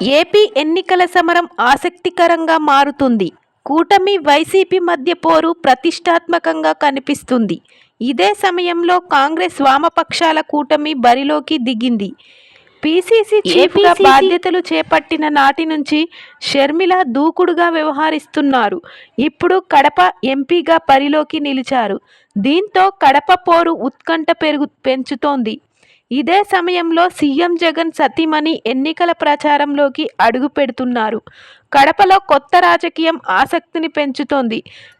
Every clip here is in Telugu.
ఏపీ ఎన్నికల సమరం ఆసక్తికరంగా మారుతుంది. కూటమి వైసీపీ మధ్య పోరు ప్రతిష్టాత్మకంగా కనిపిస్తుంది. ఇదే సమయంలో కాంగ్రెస్ వామపక్షాల కూటమి బరిలోకి దిగింది. పీసీసీ చీఫ్గా బాధ్యతలు చేపట్టిన నాటి నుంచి షర్మిల దూకుడుగా వ్యవహరిస్తున్నారు. ఇప్పుడు కడప ఎంపీగా బరిలోకి నిలిచారు. దీంతో కడప పోరు ఉత్కంఠ పెరుగు పెంచుతోంది. ఇదే సమయంలో సీఎం జగన్ సతీమణి ఎన్నికల ప్రచారంలోకి అడుగు పెడుతున్నారు. కడపలో కొత్త రాజకీయం ఆసక్తిని పెంచుతోంది.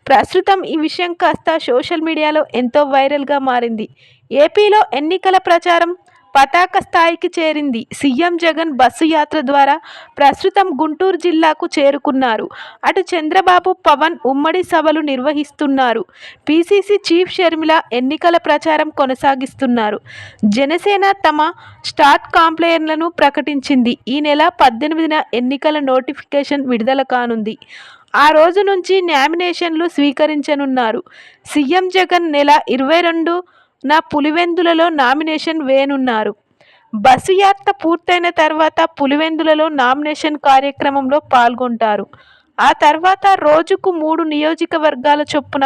ప్రస్తుతం ఈ విషయం కాస్త సోషల్ మీడియాలో ఎంతో వైరల్గా మారింది. ఏపీలో ఎన్నికల ప్రచారం పతాక స్థాయికి చేరింది. సీఎం జగన్ బస్సు యాత్ర ద్వారా ప్రస్తుతం గుంటూరు జిల్లాకు చేరుకున్నారు. అటు చంద్రబాబు పవన్ ఉమ్మడి సభలు నిర్వహిస్తున్నారు. పీసీసీ చీఫ్ షర్మిల ఎన్నికల ప్రచారం కొనసాగిస్తున్నారు. జనసేన తమ స్టార్ట్ కాంప్లైన్లను ప్రకటించింది. ఈ నెల పద్దెనిమిదిన ఎన్నికల నోటిఫికేషన్ విడుదల కానుంది. ఆ రోజు నుంచి నామినేషన్లు స్వీకరించనున్నారు. సీఎం జగన్ నెల ఇరవై రెండు నా పులివెందులలో నామినేషన్ వేయనున్నారు బస్సు యాత్ర పూర్తయిన తర్వాత పులివెందులలో నామినేషన్ కార్యక్రమంలో పాల్గొంటారు. ఆ తర్వాత రోజుకు మూడు నియోజకవర్గాల చొప్పున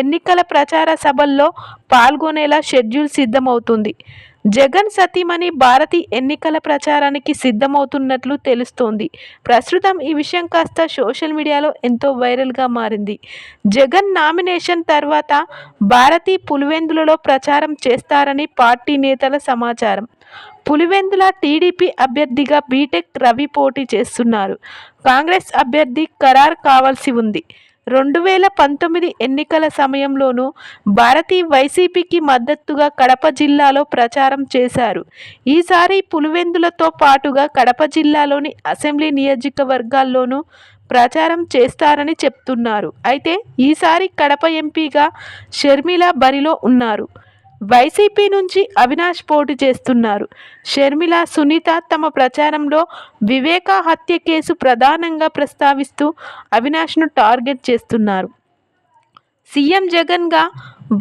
ఎన్నికల ప్రచార సభల్లో పాల్గొనేలా షెడ్యూల్ సిద్ధమవుతుంది. జగన్ సతీమణి భారతి ఎన్నికల ప్రచారానికి సిద్ధమవుతున్నట్లు తెలుస్తోంది. ప్రస్తుతం ఈ విషయం కాస్త సోషల్ మీడియాలో ఎంతో వైరల్గా మారింది. జగన్ నామినేషన్ తర్వాత భారతి పులివెందులలో ప్రచారం చేస్తారని పార్టీ నేతల సమాచారం. పులివెందుల టీడీపీ అభ్యర్థిగా బీటెక్ రవి పోటీ చేస్తున్నారు. కాంగ్రెస్ అభ్యర్థి ఖరారు కావాల్సి ఉంది. రెండు వేల పంతొమ్మిది ఎన్నికల సమయంలోనూ భారతీ వైసీపీకి మద్దతుగా కడప జిల్లాలో ప్రచారం చేశారు. ఈసారి పులివెందులతో పాటుగా కడప జిల్లాలోని అసెంబ్లీ నియోజకవర్గాల్లోనూ ప్రచారం చేస్తారని చెప్తున్నారు. అయితే ఈసారి కడప ఎంపీగా షర్మిల బరిలో ఉన్నారు. వైసీపీ నుంచి అవినాష్ పోటీ చేస్తున్నారు. షర్మిల సునీత తమ ప్రచారంలో వివేక హత్య కేసు ప్రధానంగా ప్రస్తావిస్తూ అవినాష్ను టార్గెట్ చేస్తున్నారు. సీఎం జగన్గా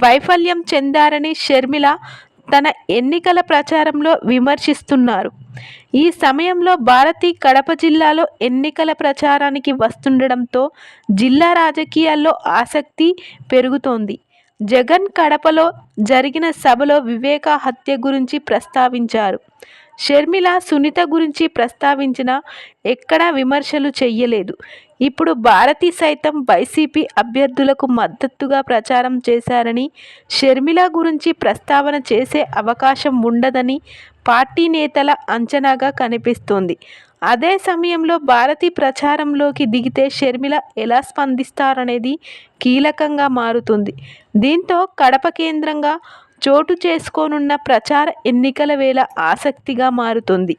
వైఫల్యం చెందారని షర్మిల తన ఎన్నికల ప్రచారంలో విమర్శిస్తున్నారు. ఈ సమయంలో భారతి కడప జిల్లాలో ఎన్నికల ప్రచారానికి వస్తుండడంతో జిల్లా రాజకీయాల్లో ఆసక్తి పెరుగుతోంది. జగన్ కడపలో జరిగిన సభలో వివేక హత్య గురించి ప్రస్తావించారు. షర్మిల సునీత గురించి ప్రస్తావించిన ఎక్కడా విమర్శలు చెయ్యలేదు. ఇప్పుడు భారతి సైతం వైసీపీ అభ్యర్థులకు మద్దతుగా ప్రచారం చేశారని షర్మిల గురించి ప్రస్తావన చేసే అవకాశం ఉండదని పార్టీ నేతల అంచనాగా కనిపిస్తోంది. అదే సమయంలో భారతి ప్రచారంలోకి దిగితే షర్మిల ఎలా స్పందిస్తారనేది కీలకంగా మారుతుంది. దీంతో కడప కేంద్రంగా చోటు చేసుకోనున్న ప్రచార ఎన్నికల వేళ ఆసక్తిగా మారుతుంది.